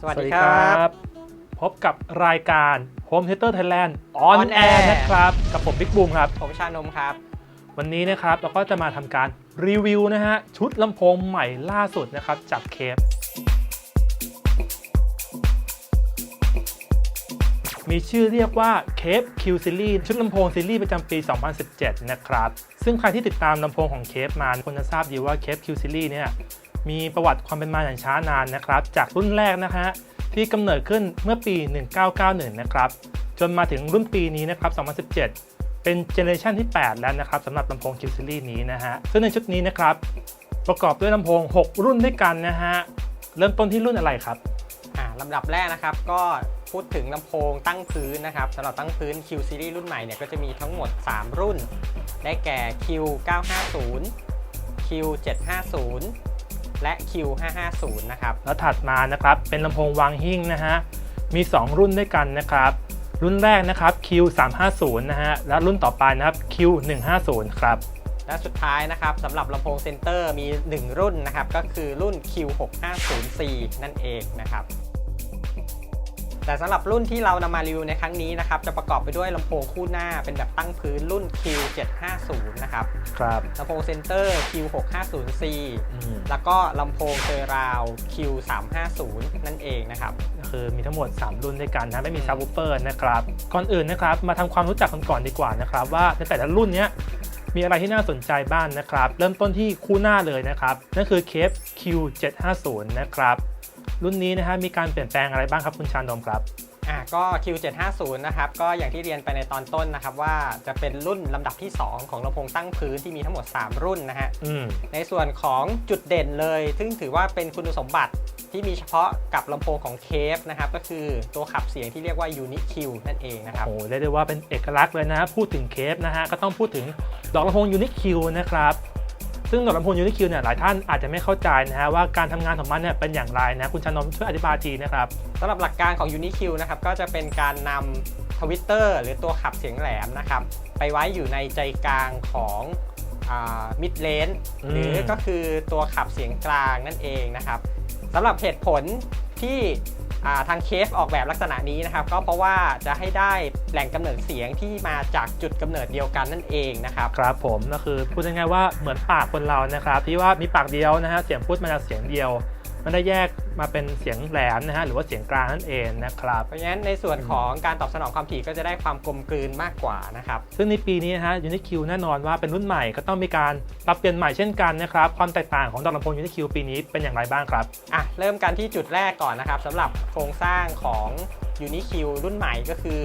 สวัสดีครับ พบกับรายการ Home Theater Thailand On On Air Air นะครับ กับผมบิ๊กบูมครับ ผมชานมครับ วันนี้นะครับเราก็จะมาทำการรีวิวนะฮะ ชุดลำโพงใหม่ล่าสุดนะครับ จากเคฟมีชื่อเรียกว่าเคฟ Q Series ชุดลำโพงซีรีส์ประจำปี 2017 นะครับ ซึ่งใครที่ติดตามลำโพงของเคฟมาคงจะทราบดีว่าเคฟ Q Series เนี่ย มีประวัติความเป็นมาอย่างช้านานนะครับ จากรุ่นแรกนะฮะที่กำเนิดขึ้นเมื่อปี 1991 นะครับ จนมาถึงรุ่นปีนี้นะครับ 2017 เป็นเจเนอเรชันที่ 8 แล้วนะครับสำหรับลำโพง Q Series นี้นะฮะ ซึ่งในชุดนี้นะครับ ประกอบด้วยลำโพง 6 รุ่นด้วยกันนะฮะ เริ่มต้นที่รุ่นอะไรครับ อ่าลำดับแรกนะครับ ก็พูดถึงลำโพงตั้งพื้นนะครับสำหรับตั้งพื้น Q Series รุ่นใหม่เนี่ยก็จะมีทั้งหมด 3 รุ่น ได้แก่ Q 950 Q 750 และ Q 550 นะครับ แล้วถัดมานะครับเป็นลำโพงวางหิ้งนะฮะ มี 2 รุ่นด้วยกันนะครับ รุ่นแรกนะครับ Q 350 นะฮะ และรุ่นต่อไปนะครับ Q 150 ครับและสุดท้ายนะครับสำหรับลำโพงเซนเตอร์มี 1 รุ่นนะครับ ก็คือรุ่น Q 650C นั่นเองนะครับ แต่สำหรับรุ่นที่เรานำมารีวิวในครั้งนี้นะครับจะประกอบไปด้วยลำโพงคู่หน้าเป็นแบบตั้งพื้นรุ่น Q 750 นะครับครับลำโพงเซนเตอร์ Q 650C แล้วก็ลำโพงเซอร์ราว Q 350 นั่นเองนะครับก็คือมีทั้งหมด 3 รุ่นด้วยกันนะไม่มีซับวูเฟอร์นะครับก่อนอื่นนะครับมาทำความรู้จักกันก่อนดีกว่านะครับว่าในแต่ละรุ่นเนี้ยมีอะไรที่น่าสนใจบ้างนะครับ เริ่มต้นที่คู่หน้าเลยนะครับ นั่นคือเคฟ Q750 นะครับ รุ่นนี้นะฮะมีการเปลี่ยนแปลงอะไรบ้างครับคุณชานมครับอะก็ Q 750 นะครับก็อย่างที่เรียนไปในตอนต้นนะครับว่าจะเป็นรุ่นลำดับที่ 2 ของลำโพงตั้งพื้นที่มีทั้งหมด 3 รุ่นนะฮะอืมในส่วนของจุดเด่นเลย ซึ่งถือว่าเป็นคุณสมบัติที่มีเฉพาะกับลำโพงของเคฟนะครับก็คือตัวขับเสียงที่เรียกว่า Unique Q นั่นเองนะครับ โอ้โหเรียกได้ว่าเป็นเอกลักษณ์เลยนะ พูดถึงเคฟนะฮะก็ต้องพูดถึงดอกลำโพงยูนิคิวนะครับ ซึ่งดอกลำโพงยูนิคิวเนี่ยหลายท่านอาจจะไม่เข้าใจนะฮะว่าการทำงานของมันเนี่ยเป็นอย่างไรนะคุณชานมช่วยอธิบายทีนะครับสำหรับหลักการของ Unique Q นะครับก็จะเป็นการนำทวิตเตอร์หรือตัวขับเสียงแหลมนะครับไปไว้อยู่ในใจกลางของมิดเลนอืมหรือก็คือตัวขับเสียงกลางนั่นเองนะครับสำหรับเหตุผลที่อ่า ทางเคฟออกแบบลักษณะนี้นะครับ ก็เพราะว่าจะให้ได้แหล่งกำเนิดเสียงที่มาจากจุดกำเนิดเดียวกันนั่นเองนะครับครับผมก็คือพูดง่ายๆว่าเหมือนปากคนเรานะครับที่ว่ามีปากเดียวนะฮะเสียงพูดมาจากเสียงเดียว ไม่ได้แยกมาเป็นเสียงแหลมนะฮะหรือว่าเสียงกลางนั่นเองนะครับ เพราะฉะนั้นในส่วนของการตอบสนองความถี่ก็จะได้ความกลมกลืนมากกว่านะครับซึ่งในปีนี้นะฮะยูนิคิวแน่นอนว่าเป็นรุ่นใหม่ก็ต้องมีการปรับเปลี่ยนใหม่เช่นกันนะครับความแตกต่างของดอกลำโพงยูนิคิวปีนี้เป็นอย่างไรบ้างครับอะเริ่มกันที่จุดแรกก่อนนะครับสำหรับโครงสร้างของ Uniq รุ่นใหม่ก็คือ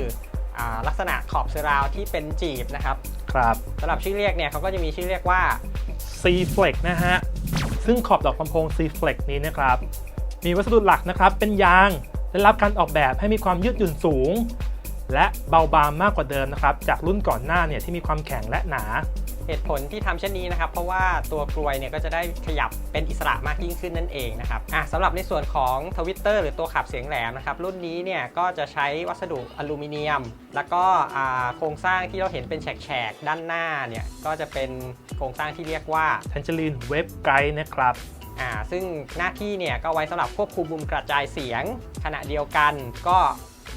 อาลักษณะขอบเซราวที่เป็นจีบนะครับ ครับสำหรับชื่อเรียกเนี่ยเขาก็จะมีชื่อเรียกว่า C Flex นะฮะ ซึ่งขอบดอกลำโพง C Flex นี้นะครับ มีวัสดุหลักนะครับเป็นยางได้รับการออกแบบให้มีความยืดหยุ่นสูง และเบาบางมากกว่าเดิมนะครับ จากรุ่นก่อนหน้าเนี่ยที่มีความแข็งและหนา เหตุผลที่ทำเช่นนี้นะครับ เพราะว่าตัวกลวยเนี่ยก็จะได้ขยับเป็นอิสระมากยิ่งขึ้นนั่นเองนะครับอะสำหรับในส่วนของทวิตเตอร์หรือตัวขับเสียงแหลมนะครับ รุ่นนี้เนี่ยก็จะใช้วัสดุอลูมิเนียม แล้วก็อ่าโครงสร้างที่เราเห็นเป็นแฉกๆ ด้านหน้าเนี่ยก็จะเป็นโครงสร้างที่เรียกว่า Tangerine Wave Guide นะครับอ่าซึ่งหน้าที่เนี่ยก็ไว้สำหรับควบคุมมุมกระจายเสียง ขณะเดียวกันก็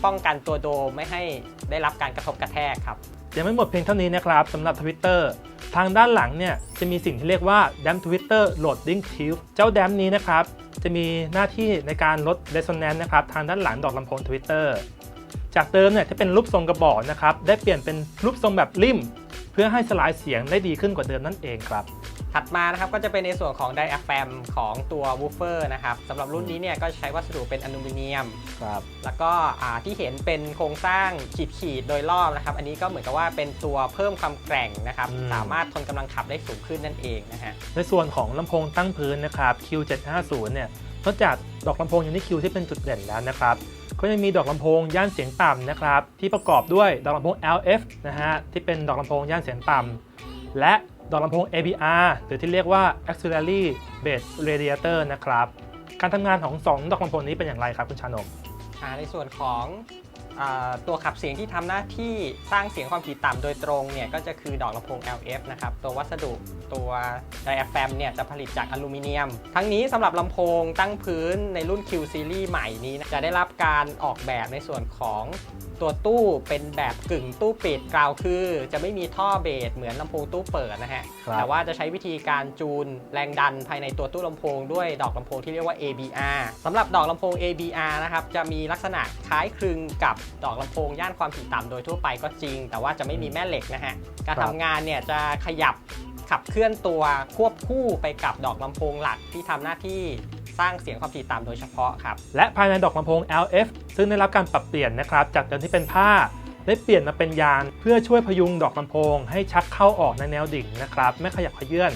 ป้องกันตัวโดมไม่ให้ได้รับการกระทบกระแทกครับยังไม่หมดเพียงเท่านี้นะครับสำหรับ Twitter ทางด้านหลังเนี่ยจะมีสิ่งที่เรียกว่า Dam Twitter Loading Tube เจ้า Dam นี้นะครับ จะมีหน้าที่ในการลด Resonance นะครับทางด้านหลังดอกลำโพง Twitter จากเดิมเนี่ยที่เป็นรูปทรงกระบอกนะครับได้เปลี่ยนเป็นรูปทรงแบบริมเพื่อให้สลายเสียงได้ดีขึ้นกว่าเดิมนั่นเองครับ ถัดมานะครับก็จะเป็นในส่วนของไดอะแฟมของตัววูฟเฟอร์นะครับสำหรับรุ่นนี้เนี่ยก็ใช้วัสดุเป็นอลูมิเนียม ครับ แล้วก็อ่าที่เห็นเป็นโครงสร้างขีดๆโดยรอบนะครับ อันนี้ก็เหมือนกับว่าเป็นตัวเพิ่มความแกร่งนะครับ อืม สามารถทนกำลังขับได้สูงขึ้นนั่นเองนะฮะ ในส่วนของลำโพงตั้งพื้นนะครับ Q750 เนี่ยนอกจากดอกลำโพงยูนิคิวที่เป็นจุดเด่นแล้วนะครับ ก็ยังมีดอกลำโพงย่านเสียงต่ำนะครับ ที่ประกอบด้วยดอกลำโพง LF นะฮะที่เป็นดอกลำโพงย่านเสียงต่ำและ ดอกลำโพง ABR หรือที่เรียกว่า Auxiliary Bass Radiator นะครับ การทำงานของ 2 ดอกลำโพงนี้เป็นอย่างไรครับคุณชานมอ่าในส่วนของอาตัวขับเสียงที่ทำหน้าที่สร้างเสียงความถี่ต่ำโดยตรงเนี่ยก็จะคือดอกลำโพง LF นะครับ ตัววัสดุตัวไดอะแฟมเนี่ยจะผลิตจากอลูมิเนียม ทั้งนี้สำหรับลำโพงตั้งพื้นในรุ่น Q Series ใหม่นี้นะจะได้รับการออกแบบในส่วนของตัวตู้เป็นแบบกึ่งตู้ปิดกล่าวคือ จะไม่มีท่อเบสเหมือนลำโพงตู้เปิดนะฮะ ครับแต่ว่าจะใช้วิธีการจูนแรงดันภายในตัวตู้ลำโพงด้วยดอกลำโพงที่เรียกว่า ABR สำหรับดอกลำโพง ABR นะครับ จะมีลักษณะคล้ายคลึงกับดอกลำโพงย่านความถี่ต่ำโดยทั่วไปก็จริง แต่ว่าจะไม่มีแม่เหล็กนะฮะ การครับ ทำงานเนี่ยจะขยับขับเคลื่อนตัวควบคู่ไปกับดอกลำโพงหลักที่ทำหน้าที่ สร้างเสียงความถี่ต่ำโดยเฉพาะครับ และภายในดอกลำโพง LF ซึ่งได้รับการปรับเปลี่ยนนะครับ จากเดิมที่เป็นผ้าได้เปลี่ยนมาเป็นยางเพื่อช่วยพยุงดอกลำโพง ให้ชักเข้าออกในแนวดิ่งนะครับ ไม่ขยับเขยื่อน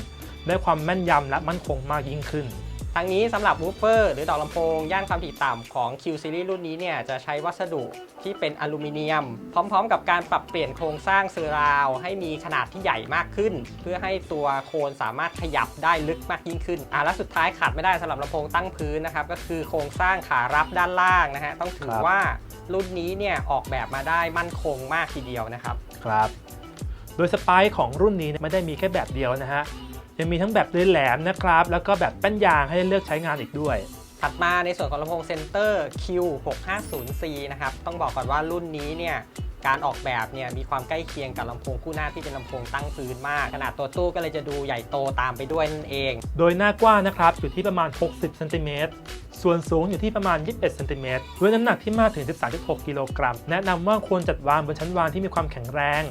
ได้ความแม่นยำและมั่นคงมากยิ่งขึ้น ทั้งนี้สำหรับวูฟเฟอร์หรือดอกลำโพง ย่านความถี่ต่ำของ Q Series รุ่นนี้เนี่ยจะใช้วัสดุที่เป็นอลูมิเนียม พร้อมๆ กับการปรับเปลี่ยนโครงสร้างเซอร์ราว ให้มีขนาดที่ใหญ่มากขึ้น เพื่อให้ตัวโคนสามารถขยับได้ลึกมากยิ่งขึ้นอะและสุดท้ายขาดไม่ได้สำหรับลำโพงตั้งพื้นนะครับก็คือโครงสร้างขารับด้านล่างนะฮะต้องถือว่ารุ่นนี้เนี่ยออกแบบมาได้มั่นคงมากทีเดียวนะครับครับ โดยสไปค์ของรุ่นนี้ไม่ได้มีแค่แบบเดียวนะฮะ ยังมีทั้งแบบเลื่อยแหลมนะครับ แล้วก็แบบแป้นยางให้เลือกใช้งานอีกด้วย ถัดมาในส่วนของลำโพงเซนเตอร์ Q650C นะครับ ต้องบอกก่อนว่ารุ่นนี้เนี่ยการออกแบบเนี่ยมีความใกล้เคียงกับลำโพงคู่หน้าที่เป็นลำโพงตั้งพื้นมาก ขนาดตัวตู้ก็เลยจะดูใหญ่โตตามไปด้วยนั่นเอง โดยหน้ากว้างนะครับอยู่ที่ประมาณ 60เซนติเมตรส่วนสูงอยู่ที่ประมาณ 21เซนติเมตรด้วยน้ำหนักที่มากถึง 13.6 กิโลกรัม แนะนำว่าควรจัดวางบนชั้นวางที่มีความแข็งแรง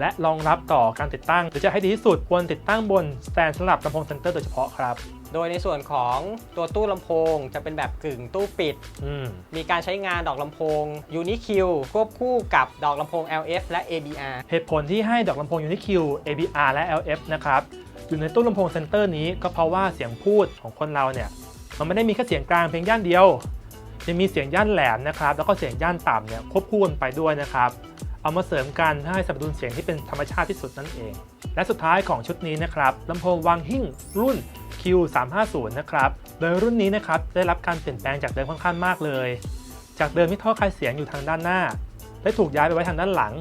และรองรับต่อการติดตั้ง หรือจะให้ดีที่สุดควรติดตั้งบนสแตนสำหรับลำโพงเซนเตอร์โดยเฉพาะครับ โดยในส่วนของตัวตู้ลำโพงจะเป็นแบบกึ่งตู้ปิด อืม มีการใช้งานดอกลำโพง UniQ ควบคู่กับดอกลำโพง LF และ ABR เหตุผลที่ให้ดอกลำโพง UniQ ABR และ LF นะครับ อยู่ในตู้ลำโพงเซนเตอร์นี้ก็เพราะว่าเสียงพูดของคนเราเนี่ย มันไม่ได้มีแค่เสียงกลางเพียงย่านเดียวยังมีเสียงย่านแหลมนะครับ แล้วก็เสียงย่านต่ำเนี่ยควบคู่กันไปด้วยนะครับ เอามาเสริมกันเพื่อให้สมดุลเสียงที่เป็นธรรมชาติที่สุดนั่นเอง และสุดท้ายของชุดนี้นะครับลำโพงวังหิ้งรุ่น Q350 นะครับ โดยรุ่นนี้นะครับได้รับการเปลี่ยนแปลงจากเดิมค่อนข้างมากเลย จากเดิมที่ท่อคลายเสียงอยู่ทางด้านหน้า ได้ถูกย้ายไปไว้ทางด้านหลัง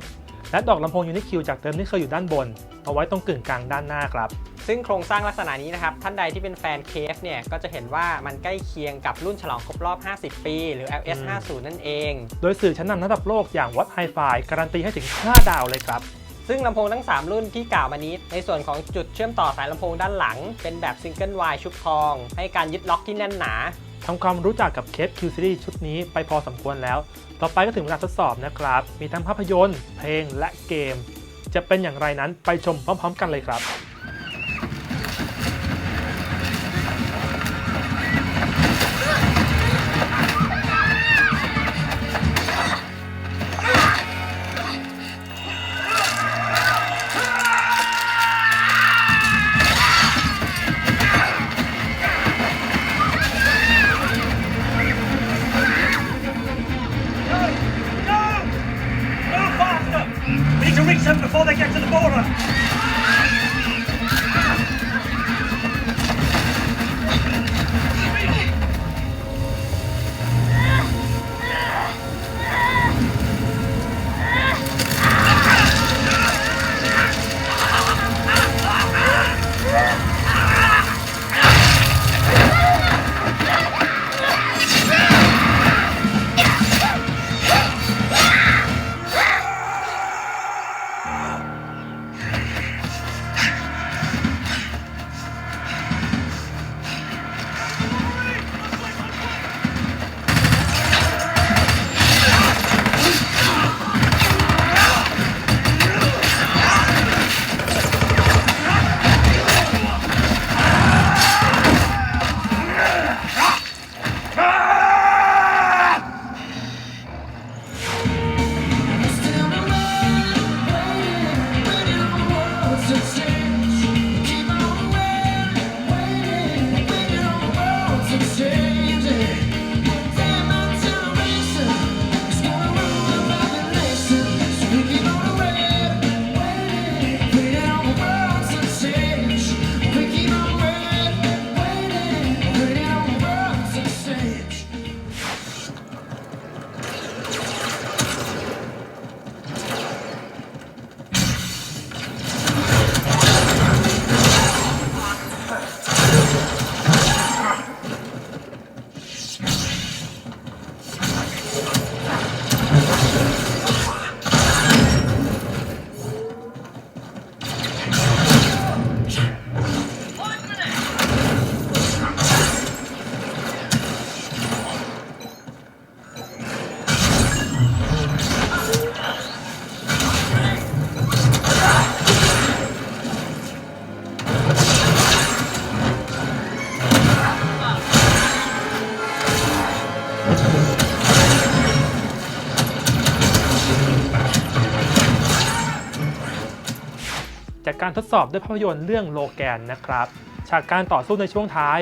และดอกลำโพงยูนิคิวจากเดิมที่เคยอยู่ด้านบน เอาไว้ตรงกึ่งกลางด้านหน้าครับ ซึ่งโครงสร้างลักษณะนี้นะครับ ท่านใดที่เป็นแฟนเคฟเนี่ย ก็จะเห็นว่ามันใกล้เคียงกับรุ่นฉลองครบรอบ 50 ปี หรือ LS 50 นั่นเอง โดยสื่อชั้นนำระดับโลกอย่าง What Hi-Fi การันตีให้ถึง 5 ดาวเลยครับซึ่งลำโพงทั้ง 3 รุ่นที่กล่าวมานี้ ในส่วนของจุดเชื่อมต่อสายลำโพงด้านหลัง เป็นแบบซิงเกิลวายชุบทอง ให้การยึดล็อกที่แน่นหนา ทำความรู้จักกับเคป Q ซีรีส์ชุดนี้ไปพอสมควรแล้ว ต่อไปก็ถึงเวลาทดสอบนะครับ มีทั้งภาพยนตร์ เพลงและเกม จะเป็นอย่างไรนั้นไปชมพร้อม ๆ กันเลยครับ จากการทดสอบด้วยภาพยนตร์เรื่องโลแกนนะครับ ฉากการต่อสู้ในช่วงท้าย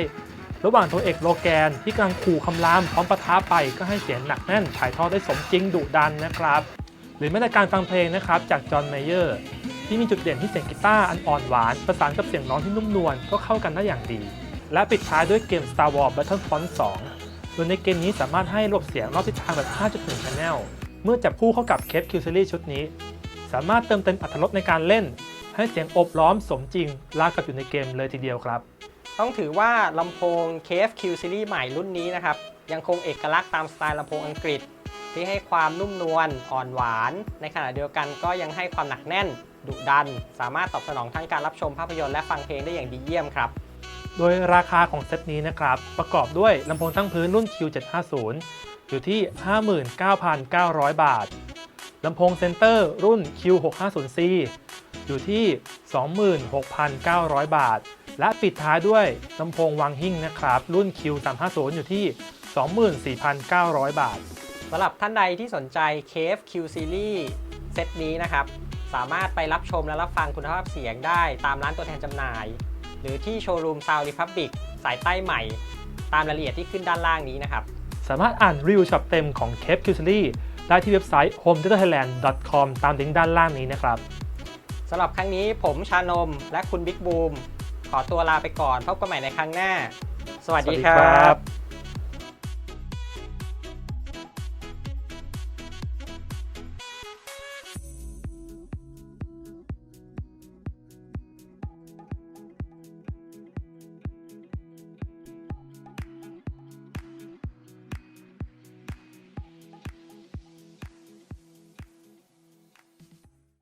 ระหว่างตัวเอกโลแกนที่กำลังขู่คำรามพร้อมปะทะไปก็ให้เสียงหนักแน่นถ่ายทอดได้สมจริงดุดันนะครับ หรือแม้แต่การฟังเพลงนะครับจากจอห์นเมเยอร์ที่มีจุดเด่นที่เสียงกีตาร์อันอ่อนหวาน ประสานกับเสียงร้องที่นุ่มนวลก็เข้ากันได้อย่างดี และปิดท้ายด้วยเกม Star Wars Battlefront 2 โดยในเกมนี้สามารถให้ระบบเสียงรอบทิศทางแบบ 5.1 Channel เมื่อจับคู่เข้ากับเคปคิวซีรีส์ชุดนี้ สามารถเติมเต็มอรรถรสในการเล่น ให้เสียงโอบล้อมสมจริงราวกับอยู่ในเกมเลยทีเดียวครับ ต้องถือว่าลำโพง KFQ Series ใหม่รุ่นนี้นะครับ ยังคงเอกลักษณ์ตามสไตล์ลำโพงอังกฤษ ที่ให้ความนุ่มนวลอ่อนหวาน ในขณะเดียวกันก็ยังให้ความหนักแน่น ดุดัน สามารถตอบสนองทั้งการรับชมภาพยนตร์และฟังเพลงได้อย่างดีเยี่ยมครับโดยราคาของเซตนี้นะครับ ประกอบด้วยลำโพงตั้งพื้นรุ่น Q750 อยู่ที่ 59,900 บาท ลำโพงเซนเตอร์รุ่น Q650C อยู่ที่ 26,900 บาท และปิดท้ายด้วยลำโพงวางหิ้งนะครับ รุ่น Q350 อยู่ที่ 24,900 บาทสำหรับท่านใดที่สนใจ KFQ Series เซตนี้นะครับ สามารถไปรับชมและรับฟังคุณภาพเสียงได้ตามร้านตัวแทนจำหน่าย หรือที่โชว์รูม Sound Republic สายใต้ใหม่ ตามรายละเอียดที่ขึ้นด้านล่างนี้นะครับ สามารถอ่านรีวิวฉบับเต็มของ Cape Q Series ได้ที่เว็บไซต์ home thailand com ตามลิงก์ด้านล่างนี้นะครับ สำหรับครั้งนี้ผมชานมและคุณบิ๊กบูม ขอตัวลาไปก่อนพบกันใหม่ในครั้งหน้า สวัสดีครับ